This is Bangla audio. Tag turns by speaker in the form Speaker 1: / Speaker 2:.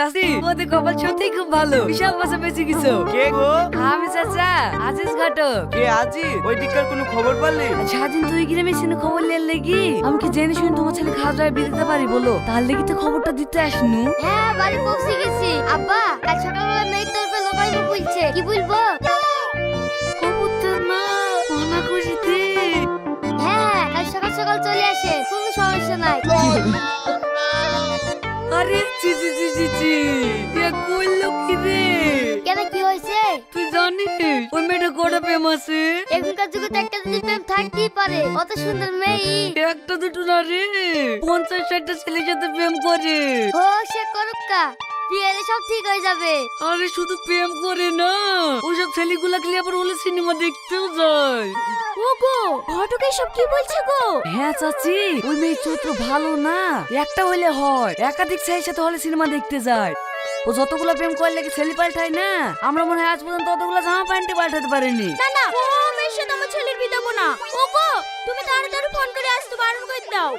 Speaker 1: চাচি তোমাদের কপাল সত্যিই খুব ভালো। বিশাল বাসা বেঁচে গেছো
Speaker 2: কে গো?
Speaker 1: আমি চাচা আজিজ ঘটক।
Speaker 2: কে আজি ওই দিককার কোনো খবর পারলি
Speaker 1: সারাদিন তুই গ্রামে সিনে খবর লিয়ে লেগি আমি কি জেনে শুনে তোমার ছেলে খাওয়া দাওয়া দিতে পারি বলো? তার লেগে তো খবরটা দিতে আসনু?
Speaker 3: হ্যাঁ বাড়ি পৌঁছে গেছি। আব্বা কাল সকালবেলা মেয়ের তরফে লোকাল বলছে। কি বলব?
Speaker 1: কবুতর মানা
Speaker 3: হ্যাঁ কাল সকাল সকাল চলে আসে। কোনো সমস্যা নাই।
Speaker 1: চি চি চি চি চি এ কইলো কি রে?
Speaker 3: কেন কি হয়েছে?
Speaker 1: তুই জানিস ওই মেয়েটা কটা প্রেম আছে?
Speaker 3: এখনকার যুগে তো একটা প্রেম থাকতেই পারে। অত সুন্দর মেয়ে
Speaker 1: একটা দুটো না রে। পঞ্চাশ ষাটটা ছেলের সাথে প্রেম করে।
Speaker 3: ও সে করুক কা। বিয়ে হলে সব ঠিক হয়ে যাবে।
Speaker 1: আরে শুধু প্রেম করে না ওসব ছেলেগুলা খেলে আবার হলে সিনেমা দেখতেও যায়।
Speaker 3: ওগো ঘটক এসব কি বলছে গো?
Speaker 1: হ্যাঁ চাচি ওই মেয়ের চরিত্র ভালো না। একটা হইলে হয় একাধিক ছেলের সাথে হলে সিনেমা দেখতে যায়। ও যতগুলো প্রেম করে লেগে ছেলে পাল্টায় না? আমরা মনে হয় আজ পর্যন্ত ততগুলো জামা প্যান্টে পাল্টাতে পারিনি।
Speaker 3: না না ও মেয়ের সাথে আমার ছেলের বিয়ে দেবো না। ওগো তুমি তাড়াতাড়ি ফোন করে আসতে বারণ করে দাও।